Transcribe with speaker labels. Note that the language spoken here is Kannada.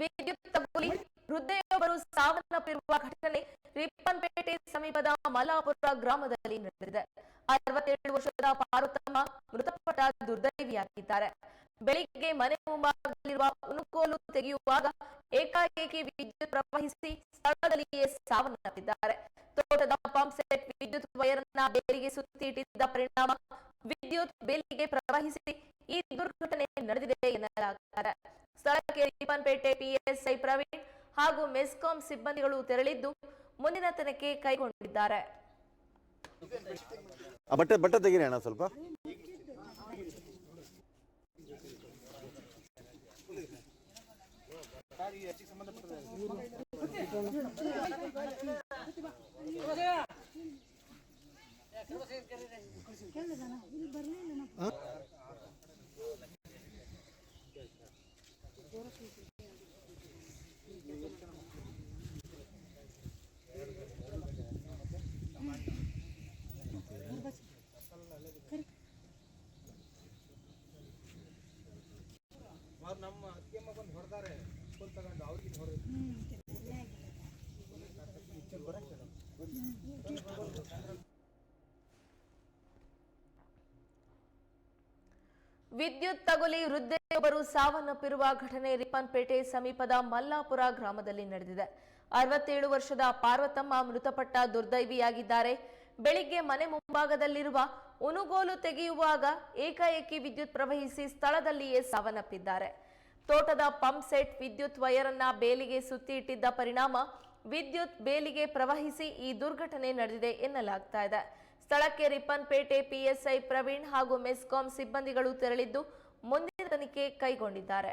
Speaker 1: ವಿದ್ಯುತ್ ತಗುಲಿ ವೃದ್ಧೆಯೊಬ್ಬರು ಸಾವನ್ನಪ್ಪಿರುವ ಘಟನೆ ರಿಪ್ಪನ್ಪೇಟೆ ಸಮೀಪದ ಮಲಾಪುರ ಗ್ರಾಮದಲ್ಲಿ ನಡೆದಿದೆ. ಅರವತ್ತೇಳು ವರ್ಷದ ಪಾರ್ವತಮ್ಮ ಮೃತಪಟ್ಟ ದುರ್ದೈವಿಯಾಗಿದ್ದಾರೆ. ಬೆಳಿಗ್ಗೆ ಮನೆ ಮುಂಭಾಗದಲ್ಲಿರುವ ಉಣುಕೋಲು ತೆಗೆಯುವಾಗ ಏಕಾಏಕಿ ವಿದ್ಯುತ್ ಪ್ರವಹಿಸಿ ಸ್ಥಳದಲ್ಲಿಯೇ ಸಾವನ್ನಪ್ಪಿದ್ದಾರೆ. ತೋಟದ ಪಂಪ್ ಸೆಟ್ ವಿದ್ಯುತ್ನ ಬೇಲಿಗೆ ಸುತ್ತಿಟ್ಟಿದ್ದ ಪರಿಣಾಮ ವಿದ್ಯುತ್ ಬೇಲಿಗೆ ಪ್ರವಹಿಸಿ ಈ ದುರ್ಘಟನೆ ನಡೆದಿದೆ ಎನ್ನಲಾಗುತ್ತದೆ. ಸ್ಥಳಕ್ಕೆ ರಿಪ್ಪನ್ಪೇಟೆ ಪಿಎಸ್ಐ ಪ್ರವೀಣ್ ಹಾಗೂ ಮೆಸ್ಕಾಂ ಸಿಬ್ಬಂದಿಗಳು ತೆರಳಿದ್ದು ಮುಂದಿನ ತನಿಖೆ ಕೈಗೊಂಡಿದ್ದಾರೆ.
Speaker 2: ಬಟ್ಟೆ ಬಟ್ಟೆ ತೆಗೀರಿ ಅಣ್ಣ ಸ್ವಲ್ಪ.
Speaker 3: ನಮ್ಮ ಅತ್ತಿಗೆ ಮಗನ್ ಹೊಡೆದಾರೆ. ಸ್ಕೂಲ್ ತಗೊಂಡು ಅವ್ರಿಗೆ ಹೊಡೆದು
Speaker 1: ವಿದ್ಯುತ್ ತಗುಲಿ ವೃದ್ಧೆಯೊಬ್ಬರು ಸಾವನ್ನಪ್ಪಿರುವ ಘಟನೆ ರಿಪ್ಪನ್ಪೇಟೆ ಸಮೀಪದ ಮಲ್ಲಾಪುರ ಗ್ರಾಮದಲ್ಲಿ ನಡೆದಿದೆ. ಅರವತ್ತೇಳು ವರ್ಷದ ಪಾರ್ವತಮ್ಮ ಮೃತಪಟ್ಟ ದುರ್ದೈವಿಯಾಗಿದ್ದಾರೆ. ಬೆಳಿಗ್ಗೆ ಮನೆ ಮುಂಭಾಗದಲ್ಲಿರುವ ಉನುಗೋಲು ತೆಗೆಯುವಾಗ ಏಕಾಏಕಿ ವಿದ್ಯುತ್ ಪ್ರವಹಿಸಿ ಸ್ಥಳದಲ್ಲಿಯೇ ಸಾವನ್ನಪ್ಪಿದ್ದಾರೆ. ತೋಟದ ಪಂಪ್ ಸೆಟ್ ವಿದ್ಯುತ್ ವೈರನ್ನ ಬೇಲಿಗೆ ಸುತ್ತಿ ಇಟ್ಟಿದ್ದ ಪರಿಣಾಮ ವಿದ್ಯುತ್ ಬೇಲಿಗೆ ಪ್ರವಹಿಸಿ ಈ ದುರ್ಘಟನೆ ನಡೆದಿದೆ ಎನ್ನಲಾಗ್ತಾ ಇದೆ. ಸ್ಥಳಕ್ಕೆ ರಿಪ್ಪನ್ಪೇಟೆ ಪಿಎಸ್ಐ ಪ್ರವೀಣ್ ಹಾಗೂ ಮೆಸ್ಕಾಂ ಸಿಬ್ಬಂದಿಗಳು ತೆರಳಿದ್ದು ಮುಂದಿನ ತನಿಖೆ ಕೈಗೊಂಡಿದ್ದಾರೆ.